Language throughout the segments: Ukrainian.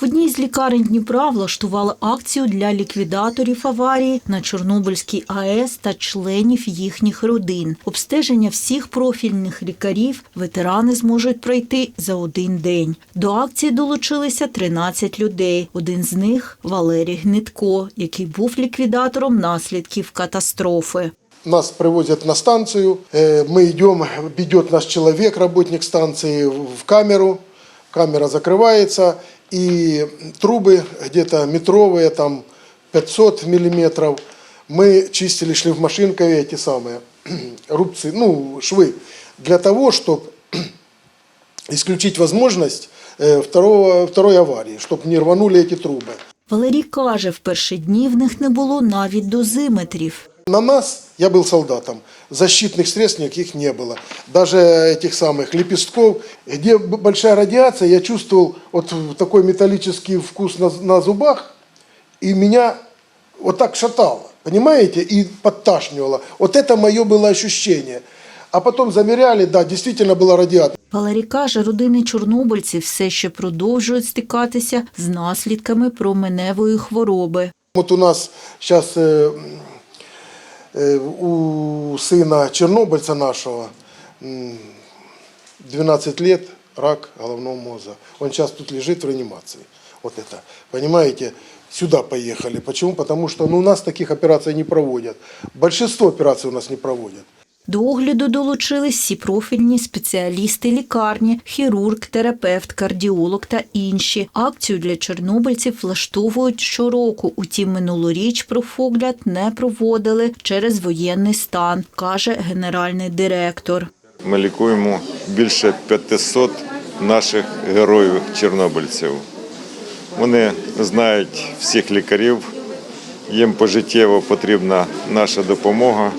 В одній з лікарень Дніпра влаштували акцію для ліквідаторів аварії на Чорнобильській АЕС та членів їхніх родин. Обстеження всіх профільних лікарів ветерани зможуть пройти за один день. До акції долучилися 13 людей. Один з них Валерій Гнитко, який був ліквідатором наслідків катастрофи. Нас привозят на станцию, э, мы идем, ведет наш человек, работник станции, в камеру, камера закрывается, и трубы где-то метровые, там 500 миллиметров, мы чистили шлифмашинкой эти самые рубцы, ну, швы, для того, чтобы исключить возможность э, второго, второй аварии, чтобы не рванули эти трубы. Валерій каже, в перші дні в них не було навіть дозиметрів. На нас, я был солдатом, защитных средств никаких не было. Даже этих самых лепестков, где б- большая радиация, я чувствовал вот такой металлический вкус на, на зубах, и меня вот так шатало, понимаете, и подташнивало. Вот это мое было ощущение. А потом замеряли, да, действительно была радиация. Валерій каже, родини чорнобильців все ще продовжують стикатися з наслідками променевої хвороби. Вот у нас сейчас у сына чернобыльца нашего м, 12 лет рак головного мозга. Он сейчас тут лежит в реанимации. Вот это, понимаете, сюда поехали. Почему? Потому что ну, у нас таких операций не проводят. Большинство операций у нас не проводят. До огляду долучились всі профільні спеціалісти лікарні, хірург, терапевт, кардіолог та інші. Акцію для чорнобильців влаштовують щороку. Утім, минулоріч профогляд не проводили через воєнний стан, каже генеральний директор. Ми лікуємо більше 500 наших героїв чорнобильців. Вони знають всіх лікарів, їм пожиттєво потрібна наша допомога.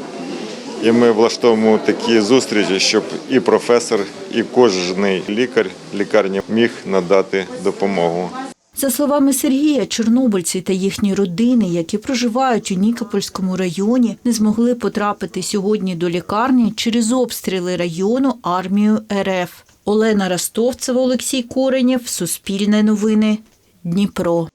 І ми влаштовуємо такі зустрічі, щоб і професор, і кожен лікар лікарні міг надати допомогу. За словами Сергія, чорнобильці та їхні родини, які проживають у Нікопольському районі, не змогли потрапити сьогодні до лікарні через обстріли району армією РФ. Олена Ростовцева, Олексій Коренєв, Суспільне новини, Дніпро.